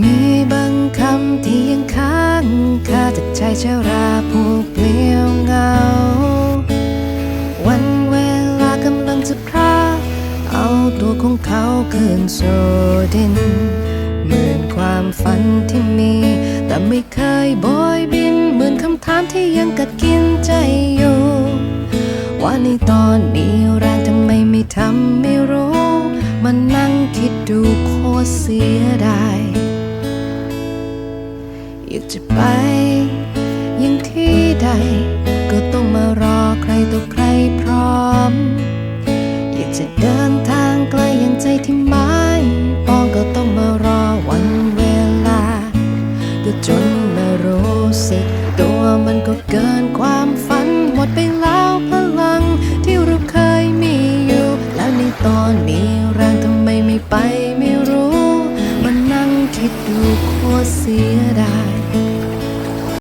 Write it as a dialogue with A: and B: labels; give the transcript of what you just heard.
A: มีบางคำที่ยังค้างคาจากใจชราผู้เปลี่ยวเงา วันเวลากำลังจะพราเอาตัวของเขาคืนสู่ดินเหมือนความฝันที่มี แต่ไม่เคยโบยบิน เหมือนคำถามที่ยังกัดกินใจอยู่ ว่าในตอนมีแรงทำไมไม่ทำไม่รู้ มันนั่งคิดดูโคตรเสียดาย อยากจะไป ยังที่ใด ก็ต้องมารอใครต่อใครพร้อม อยากจะเดินทางไกลอย่างใจที่หมายปองก็ต้องมารอวันเวลา ก็จนมารู้สึก ตัวมันก็เกินความฝัน หมดไปแล้วพลัง ที่เราเคยมีอยู่ แล้วในตอนมีแรงทำไมไม่ไปไม่รู้มันนั่งคิดดูโคตรเสีย